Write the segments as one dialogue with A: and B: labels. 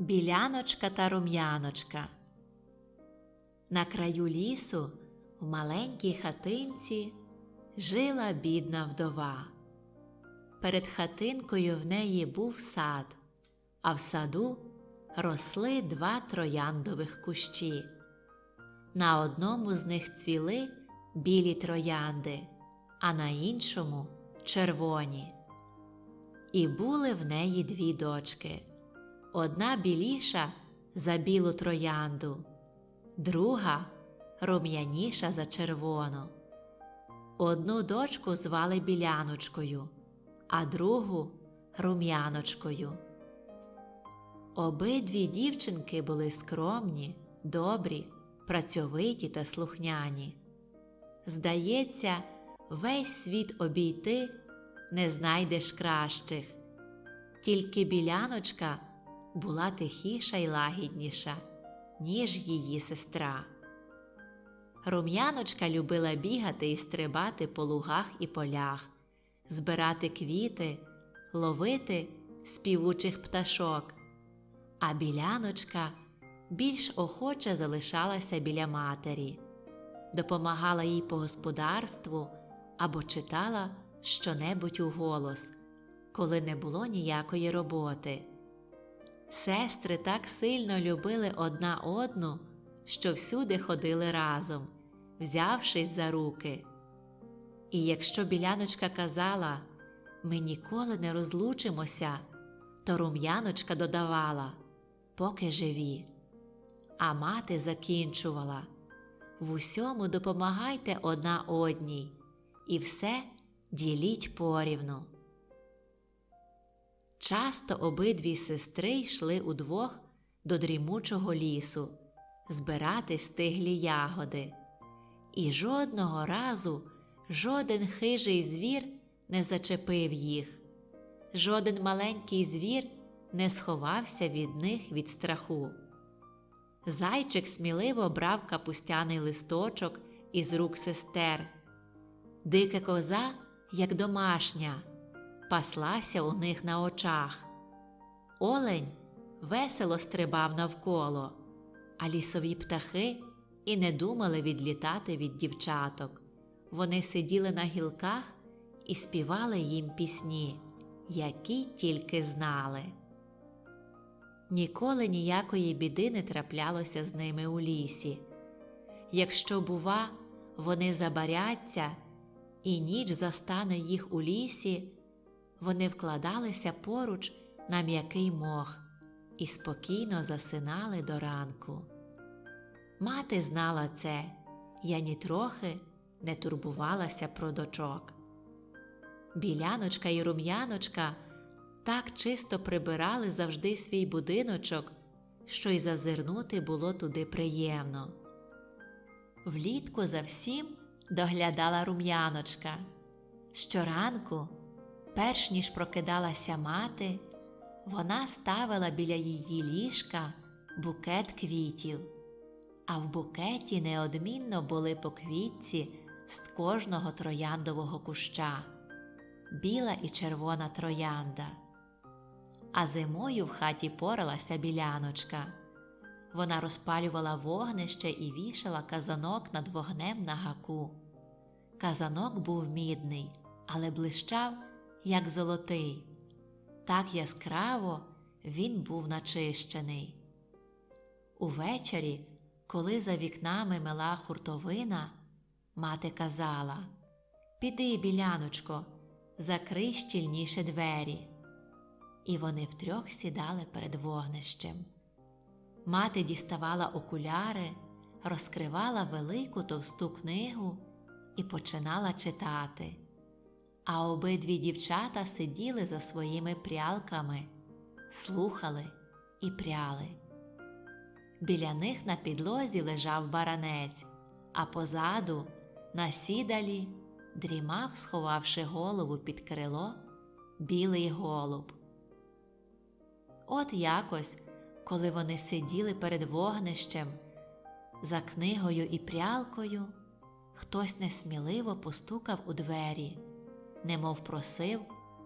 A: Біляночка та рум'яночка. На краю лісу в маленькій хатинці жила бідна вдова. Перед хатинкою в неї був сад, а в саду росли два трояндових кущі. На одному з них цвіли білі троянди, а на іншому червоні. І були в неї дві дочки одна біліша за білу троянду, друга рум'яніша за червону. Одну дочку звали біляночкою, а другу рум'яночкою. Обидві дівчинки були скромні, добрі, працьовиті та слухняні. Здається, весь світ обійти не знайдеш кращих. Тільки біляночка була тихіша й лагідніша, ніж її сестра. Рум'яночка любила бігати і стрибати по лугах і полях, збирати квіти, ловити співучих пташок, а біляночка більш охоче залишалася біля матері, допомагала їй по господарству або читала щонебудь у голос, коли не було ніякої роботи. Сестри так сильно любили одна одну, що всюди ходили разом, взявшись за руки. І якщо біляночка казала ми ніколи не розлучимося, то рум'яночка додавала поки живі. А мати закінчувала в усьому допомагайте одна одній, і все діліть порівну. Часто обидві сестри йшли удвох до дрімучого лісу збирати стиглі ягоди, і жодного разу жоден хижий звір не зачепив їх, жоден маленький звір не сховався від них від страху. Зайчик сміливо брав капустяний листочок із рук сестер, дика коза, як домашня паслася у них на очах. Олень весело стрибав навколо, а лісові птахи і не думали відлітати від дівчаток. Вони сиділи на гілках і співали їм пісні, які тільки знали. Ніколи ніякої біди не траплялося з ними у лісі. Якщо, бува, вони забаряться, і ніч застане їх у лісі, вони вкладалися поруч на м'який мох і спокійно засинали до ранку. Мати знала це, я нітрохи не турбувалася про дочок. Біляночка і рум'яночка так чисто прибирали завжди свій будиночок, що й зазирнути було туди приємно. Влітку за всім доглядала рум'яночка. Щоранку Перш ніж прокидалася мати, вона ставила біля її ліжка букет квітів, а в букеті неодмінно були по квітці з кожного трояндового куща, біла і червона троянда. А зимою в хаті поралася біляночка. Вона розпалювала вогнище і вішала казанок над вогнем на гаку. Казанок був мідний, але блищав як золотий, так яскраво він був начищений. Увечері, коли за вікнами мила хуртовина, мати казала Піди, біляночко, закрий щільніше двері. І вони втрьох сідали перед вогнищем. Мати діставала окуляри, розкривала велику товсту книгу і починала читати а обидві дівчата сиділи за своїми прялками, слухали і пряли. Біля них на підлозі лежав баранець, а позаду, на сідалі, дрімав, сховавши голову під крило, білий голуб. От якось, коли вони сиділи перед вогнищем, за книгою і прялкою, хтось несміливо постукав у двері немов просив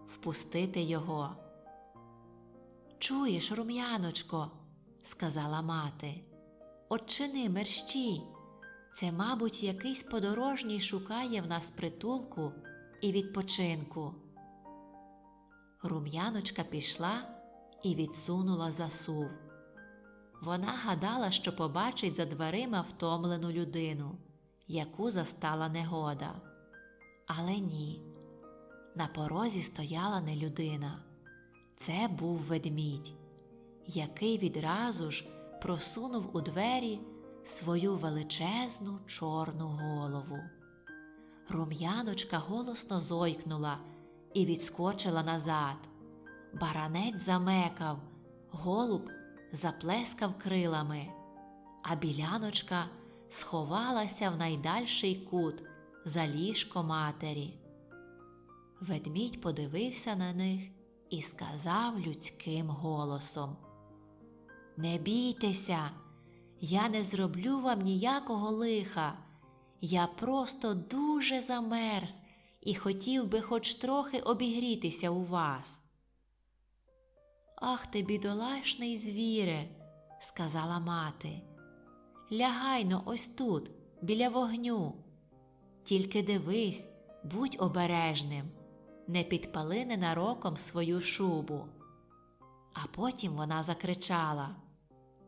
A: впустити його. Чуєш, рум'яночко, сказала мати. Отчини мерщій. Це, мабуть, якийсь подорожній шукає в нас притулку і відпочинку. Рум'яночка пішла і відсунула засув. Вона гадала, що побачить за дверима втомлену людину, яку застала негода. Але ні. На порозі стояла не людина. Це був ведмідь, який відразу ж просунув у двері свою величезну чорну голову. Рум'яночка голосно зойкнула і відскочила назад. Баранець замекав, голуб заплескав крилами, а біляночка сховалася в найдальший кут за ліжко матері. Ведмідь подивився на них і сказав людським голосом Не бійтеся, я не зроблю вам ніякого лиха. Я просто дуже замерз і хотів би хоч трохи обігрітися у вас. Ах ти, бідолашний звіре, сказала мати. Лягайно ось тут, біля вогню. Тільки дивись, будь обережним, не підпали ненароком свою шубу. А потім вона закричала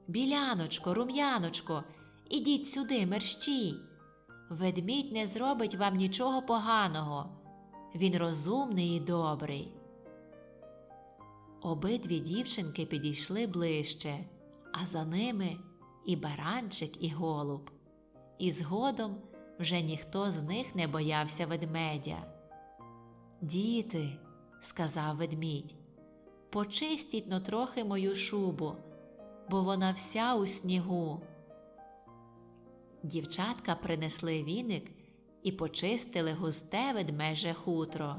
A: Біляночко, рум'яночко, ідіть сюди, мерщій. Ведмідь не зробить вам нічого поганого. Він розумний і добрий. Обидві дівчинки підійшли ближче, а за ними і баранчик, і голуб. І згодом вже ніхто з них не боявся ведмедя. Діти, сказав ведмідь, почистіть но трохи мою шубу, бо вона вся у снігу. Дівчатка принесли віник і почистили густе ведмеже хутро,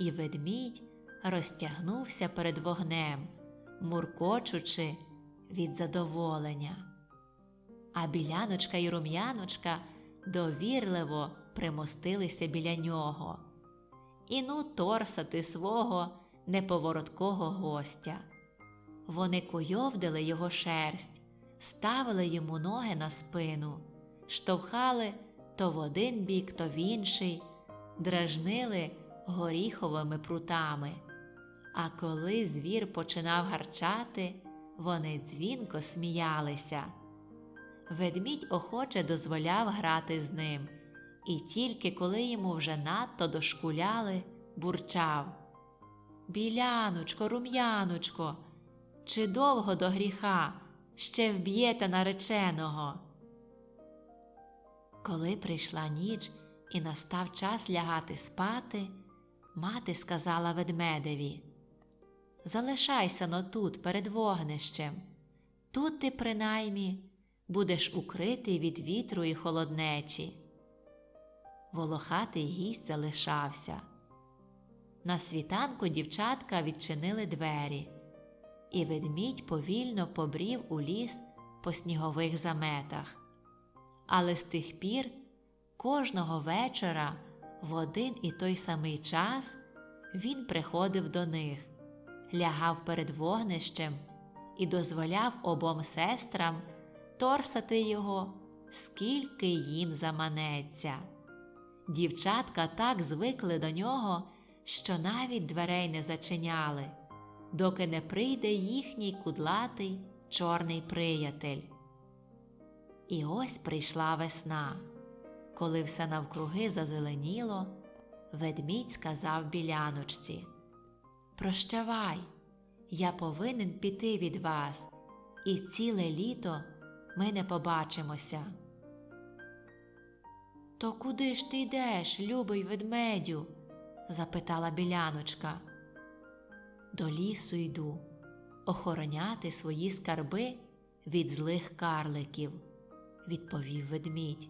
A: і ведмідь розтягнувся перед вогнем, муркочучи від задоволення. А біляночка і рум'яночка довірливо примостилися біля нього. І ну торсати свого неповороткого гостя. Вони куйовдили його шерсть, ставили йому ноги на спину, штовхали то в один бік, то в інший, дражнили горіховими прутами. А коли звір починав гарчати, вони дзвінко сміялися. Ведмідь охоче дозволяв грати з ним, і тільки коли йому вже надто дошкуляли, бурчав Біляночко, рум'яночко, чи довго до гріха ще вб'єте нареченого? Коли прийшла ніч і настав час лягати спати, мати сказала ведмедеві Залишайся но тут перед вогнищем. Тут ти, принаймні, будеш укритий від вітру і холоднечі. Волохатий гість залишався. На світанку дівчатка відчинили двері, і ведмідь повільно побрів у ліс по снігових заметах. Але з тих пір кожного вечора в один і той самий час він приходив до них, лягав перед вогнищем і дозволяв обом сестрам торсати його, скільки їм заманеться. Дівчатка так звикли до нього, що навіть дверей не зачиняли, доки не прийде їхній кудлатий чорний приятель. І ось прийшла весна. Коли все навкруги зазеленіло, ведмідь сказав біляночці Прощавай, я повинен піти від вас, і ціле літо ми не побачимося. То куди ж ти йдеш, любий ведмедю? запитала біляночка. До лісу йду охороняти свої скарби від злих карликів, відповів ведмідь.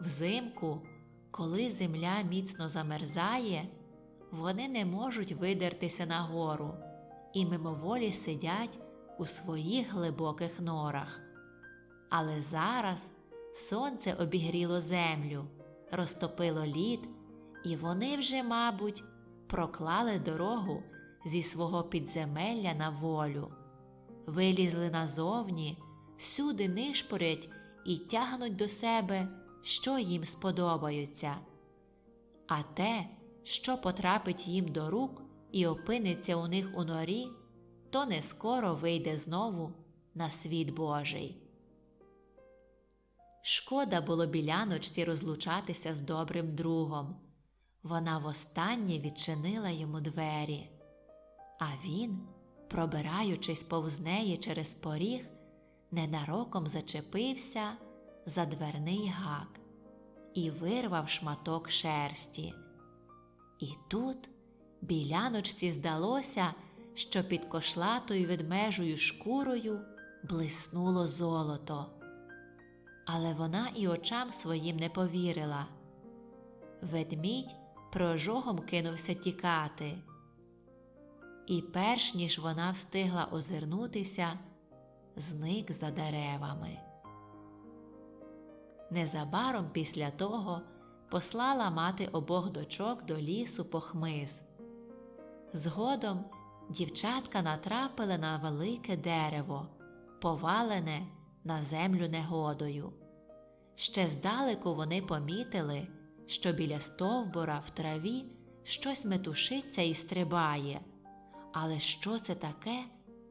A: Взимку, коли земля міцно замерзає, вони не можуть видертися нагору і мимоволі сидять у своїх глибоких норах. Але зараз сонце обігріло землю, розтопило лід, і вони вже, мабуть, проклали дорогу зі свого підземелля на волю. вилізли назовні, всюди нишпорять і тягнуть до себе, що їм сподобаються. А те, що потрапить їм до рук і опиниться у них у норі, то не скоро вийде знову на світ Божий. Шкода було біляночці розлучатися з добрим другом. Вона востаннє відчинила йому двері, а він, пробираючись повз неї через поріг, ненароком зачепився за дверний гак і вирвав шматок шерсті. І тут біляночці здалося, що під кошлатою ведмежою шкурою блиснуло золото. Але вона і очам своїм не повірила. Ведмідь прожогом кинувся тікати. І перш ніж вона встигла озирнутися, зник за деревами. Незабаром після того послала мати обох дочок до лісу по хмиз. Згодом дівчатка натрапили на велике дерево, повалене на землю негодою. Ще здалеку вони помітили, що біля стовбура в траві щось метушиться і стрибає, але що це таке,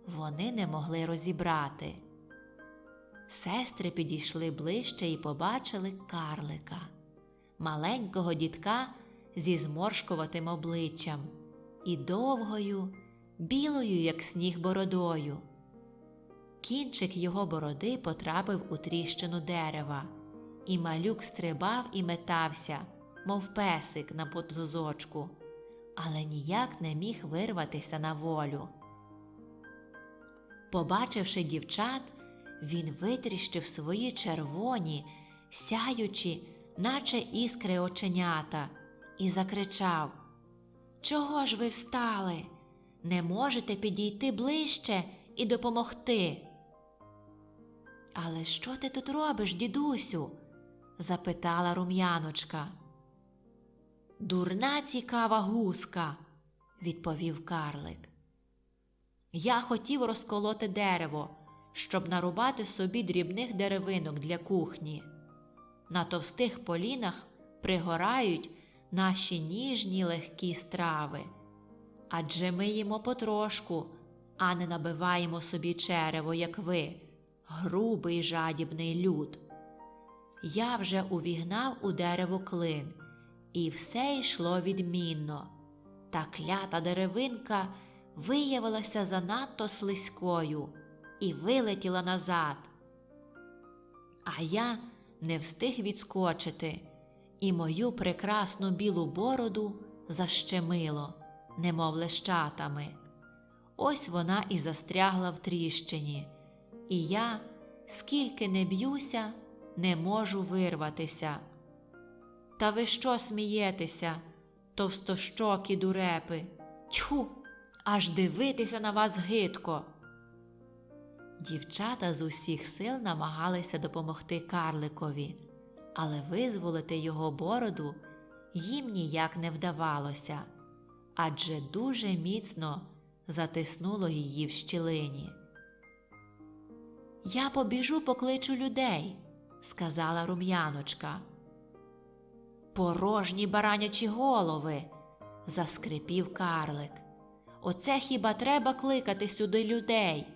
A: вони не могли розібрати. Сестри підійшли ближче і побачили карлика, маленького дітка зі зморшкуватим обличчям і довгою, білою, як сніг бородою. Кінчик його бороди потрапив у тріщину дерева, і малюк стрибав і метався, мов песик на потузочку, але ніяк не міг вирватися на волю. Побачивши дівчат, він витріщив свої червоні, сяючі, наче іскри оченята, і закричав Чого ж ви встали? Не можете підійти ближче і допомогти? Але що ти тут робиш, дідусю? запитала рум'яночка. Дурна цікава гуска, відповів карлик. Я хотів розколоти дерево, щоб нарубати собі дрібних деревинок для кухні. На товстих полінах пригорають наші ніжні легкі страви. Адже ми їмо потрошку, а не набиваємо собі черево, як ви, грубий жадібний люд. Я вже увігнав у дерево клин, і все йшло відмінно. Та клята деревинка виявилася занадто слизькою і вилетіла назад. А я не встиг відскочити, і мою прекрасну білу бороду защемило, немов лещатами. Ось вона і застрягла в тріщині, і я, скільки не б'юся, не можу вирватися. Та ви що смієтеся, товстощокі дурепи? Тьху, аж дивитися на вас гидко. Дівчата з усіх сил намагалися допомогти карликові, але визволити його бороду їм ніяк не вдавалося, адже дуже міцно затиснуло її в щілині. Я побіжу покличу людей, сказала рум'яночка. Порожні баранячі голови, заскрипів карлик. Оце хіба треба кликати сюди людей?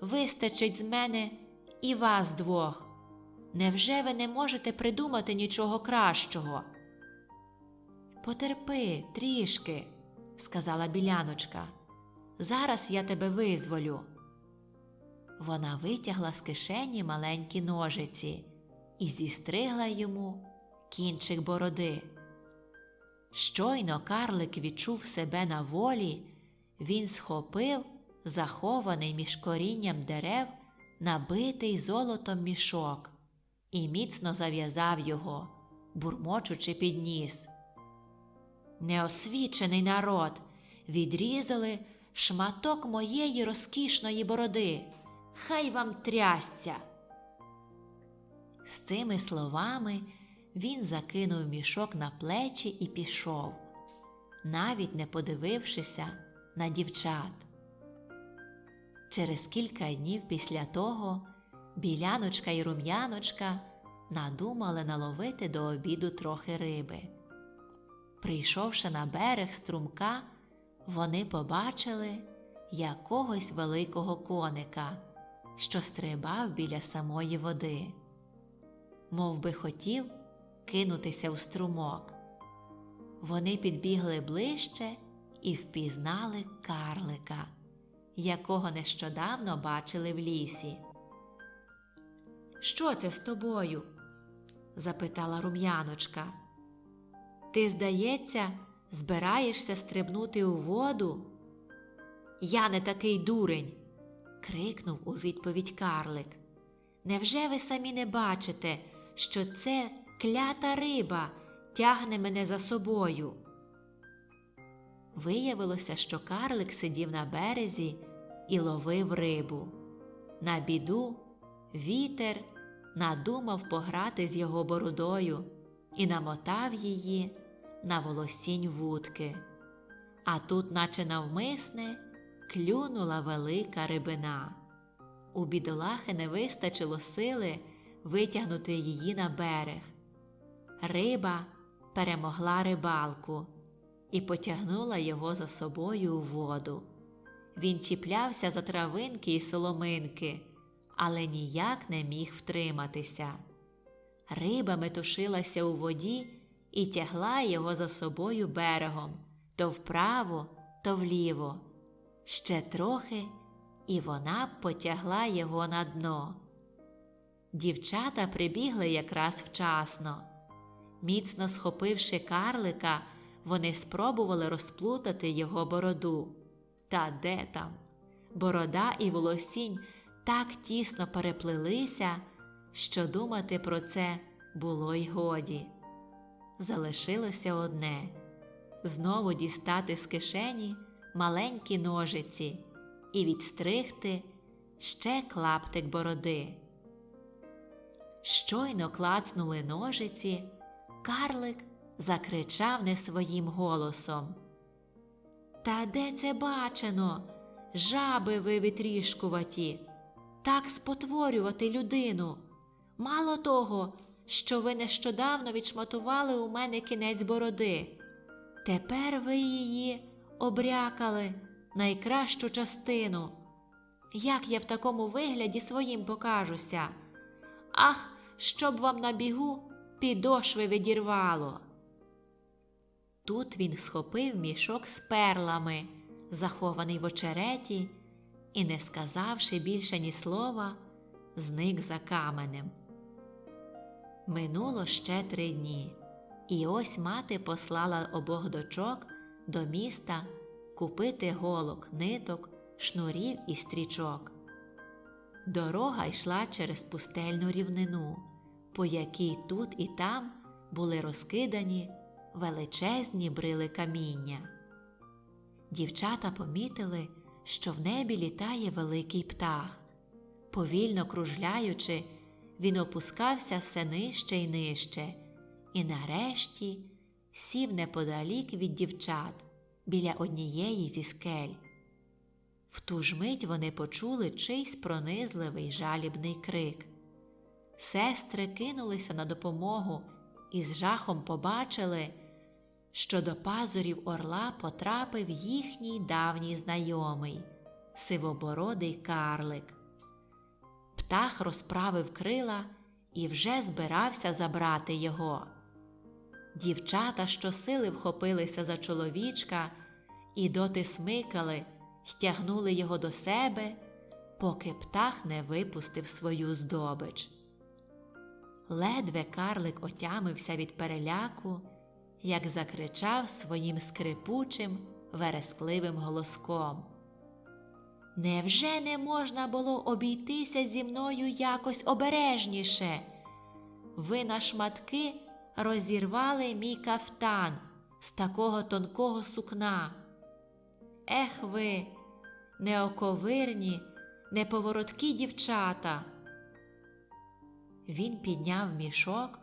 A: Вистачить з мене і вас двох. Невже ви не можете придумати нічого кращого? Потерпи трішки, сказала біляночка. Зараз я тебе визволю. Вона витягла з кишені маленькі ножиці і зістригла йому кінчик бороди. Щойно карлик відчув себе на волі, він схопив захований між корінням дерев набитий золотом мішок і міцно зав'язав його, бурмочучи під ніс. Неосвічений народ відрізали шматок моєї розкішної бороди. Хай вам трясця. З цими словами він закинув мішок на плечі і пішов, навіть не подивившися на дівчат. Через кілька днів після того біляночка і рум'яночка надумали наловити до обіду трохи риби. Прийшовши на берег струмка, вони побачили якогось великого коника, що стрибав біля самої води. Мов би хотів кинутися в струмок. Вони підбігли ближче і впізнали карлика, якого нещодавно бачили в лісі. Що це з тобою? запитала рум'яночка. Ти, здається, збираєшся стрибнути у воду? Я не такий дурень. Крикнув у відповідь карлик. Невже ви самі не бачите, що це клята риба тягне мене за собою? Виявилося, що карлик сидів на березі і ловив рибу. На біду вітер надумав пограти з його бородою і намотав її на волосінь вудки. А тут, наче навмисне, клюнула велика рибина. У бідолахи не вистачило сили витягнути її на берег. Риба перемогла рибалку і потягнула його за собою у воду. Він чіплявся за травинки і соломинки, але ніяк не міг втриматися. Риба метушилася у воді і тягла його за собою берегом то вправо, то вліво. Ще трохи, і вона потягла його на дно. Дівчата прибігли якраз вчасно. Міцно схопивши карлика, вони спробували розплутати його бороду. Та де там? Борода і волосінь так тісно переплелися, що думати про це було й годі. Залишилося одне знову дістати з кишені маленькі ножиці і відстригти ще клаптик бороди. Щойно клацнули ножиці, карлик закричав не своїм голосом. Та де це бачено? Жаби ви витрішкуваті, так спотворювати людину. Мало того, що ви нещодавно відшматували у мене кінець бороди. Тепер ви її обрякали найкращу частину. Як я в такому вигляді своїм покажуся? Ах, щоб вам на бігу підошви відірвало. Тут він схопив мішок з перлами, захований в очереті, і, не сказавши більше ні слова, зник за каменем. Минуло ще три дні, і ось мати послала обох дочок до міста купити голок, ниток, шнурів і стрічок. Дорога йшла через пустельну рівнину, по якій тут і там були розкидані величезні брили каміння. Дівчата помітили, що в небі літає великий птах. Повільно кружляючи, він опускався все нижче й нижче, і нарешті сів неподалік від дівчат біля однієї зі скель. В ту ж мить вони почули чийсь пронизливий жалібний крик. Сестри кинулися на допомогу і з жахом побачили, що до пазурів орла потрапив їхній давній знайомий, сивобородий карлик. Птах розправив крила і вже збирався забрати його. Дівчата щосили вхопилися за чоловічка і доти смикали тягнули його до себе, поки птах не випустив свою здобич. Ледве карлик отямився від переляку, як закричав своїм скрипучим, верескливим голоском. Невже не можна було обійтися зі мною якось обережніше? Ви на шматки розірвали мій кафтан з такого тонкого сукна. Ех ви, неоковирні, неповороткі дівчата. Він підняв мішок,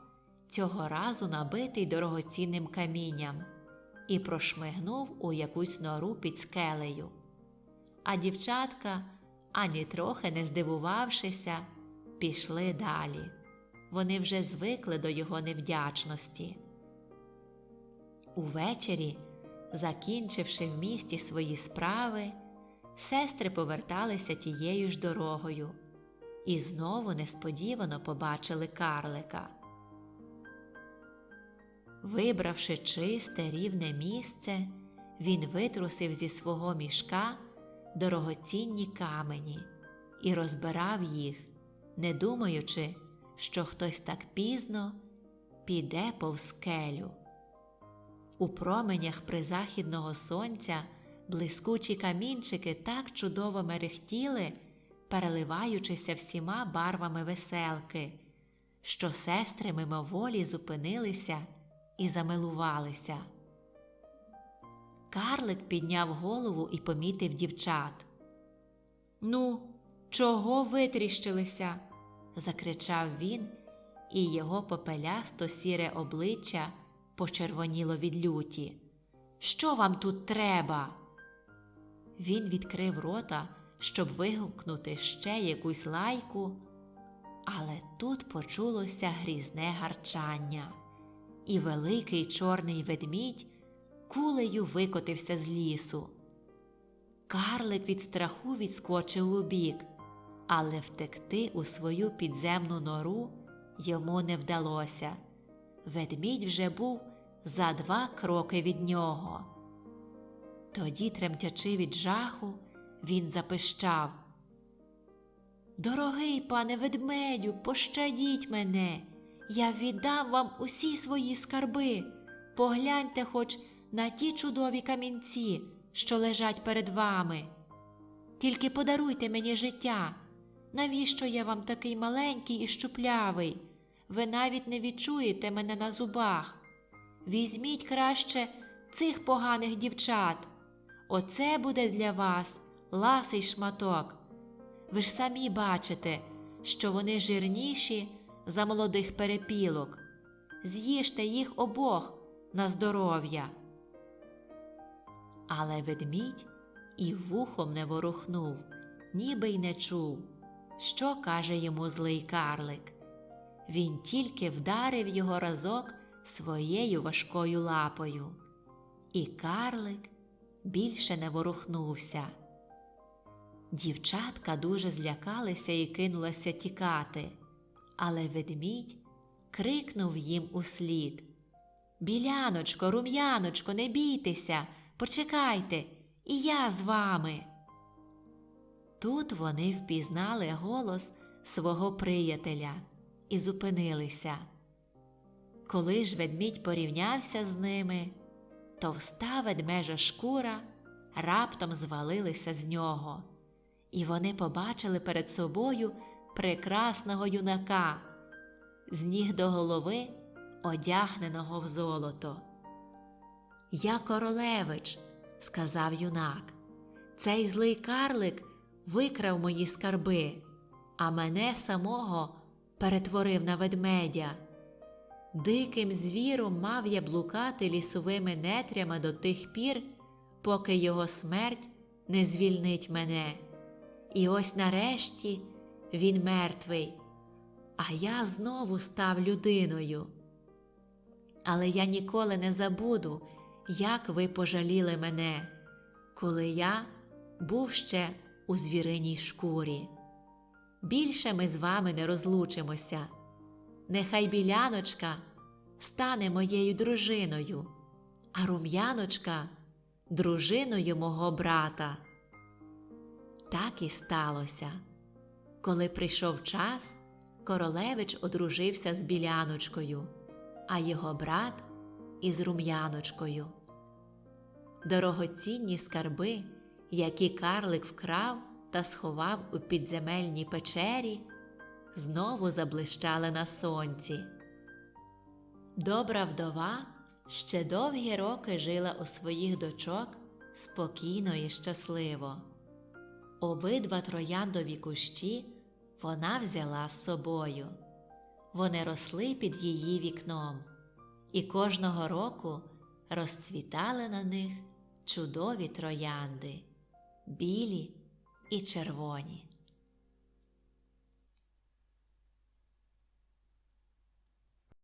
A: цього разу набитий дорогоцінним камінням, і прошмигнув у якусь нору під скелею. А дівчатка ані трохи не здивувавшися, пішли далі. Вони вже звикли до його невдячності. Увечері, закінчивши в місті свої справи, сестри поверталися тією ж дорогою і знову несподівано побачили карлика. Вибравши чисте рівне місце, він витрусив зі свого мішка дорогоцінні камені і розбирав їх, не думаючи, що хтось так пізно піде повз скелю. У променях призахідного сонця блискучі камінчики так чудово мерехтіли, переливаючися всіма барвами веселки, що сестри мимоволі зупинилися і замилувалися. Карлик підняв голову і помітив дівчат. Ну, чого витріщилися? Закричав він, і його попелясто сіре обличчя почервоніло від люті. Що вам тут треба? Він відкрив рота, щоб вигукнути ще якусь лайку, але тут почулося грізне гарчання, і великий чорний ведмідь кулею викотився з лісу. Карлик від страху відскочив у бік, але втекти у свою підземну нору йому не вдалося. Ведмідь вже був за два кроки від нього. Тоді, тремтячи від жаху, він запищав Дорогий пане ведмедю, пощадіть мене, я віддам вам усі свої скарби. Погляньте хоч на ті чудові камінці, що лежать перед вами. Тільки подаруйте мені життя. Навіщо я вам такий маленький і щуплявий? Ви навіть не відчуєте мене на зубах. Візьміть краще цих поганих дівчат. Оце буде для вас ласий шматок. Ви ж самі бачите, що вони жирніші за молодих перепілок. З'їжте їх обох на здоров'я. Але ведмідь і вухом не ворухнув, ніби й не чув, що каже йому злий карлик. Він тільки вдарив його разок своєю важкою лапою, і карлик більше не ворухнувся. Дівчатка дуже злякалися і кинулися тікати, але ведмідь крикнув їм услід Біляночко, рум'яночко, не бійтеся, почекайте, і я з вами. Тут вони впізнали голос свого приятеля і зупинилися. Коли ж ведмідь порівнявся з ними, товста ведмежа шкура раптом звалилася з нього, і вони побачили перед собою прекрасного юнака, з ніг до голови, одягненого в золото. Я королевич, сказав юнак, цей злий карлик викрав мої скарби, а мене самого перетворив на ведмедя. Диким звіром мав я блукати лісовими нетрями до тих пір, поки його смерть не звільнить мене. І ось нарешті він мертвий, а я знову став людиною. Але я ніколи не забуду, як ви пожаліли мене, коли я був ще у звіриній шкурі. Більше ми з вами не розлучимося. Нехай біляночка стане моєю дружиною, а рум'яночка дружиною мого брата. Так і сталося. Коли прийшов час, королевич одружився з біляночкою, а його брат із рум'яночкою. Дорогоцінні скарби, які карлик вкрав та сховав у підземельній печері, знову заблищали на сонці. Добра вдова ще довгі роки жила у своїх дочок спокійно і щасливо. Обидва трояндові кущі вона взяла з собою. Вони росли під її вікном, і кожного року розцвітали на них чудові троянди, білі і червоні.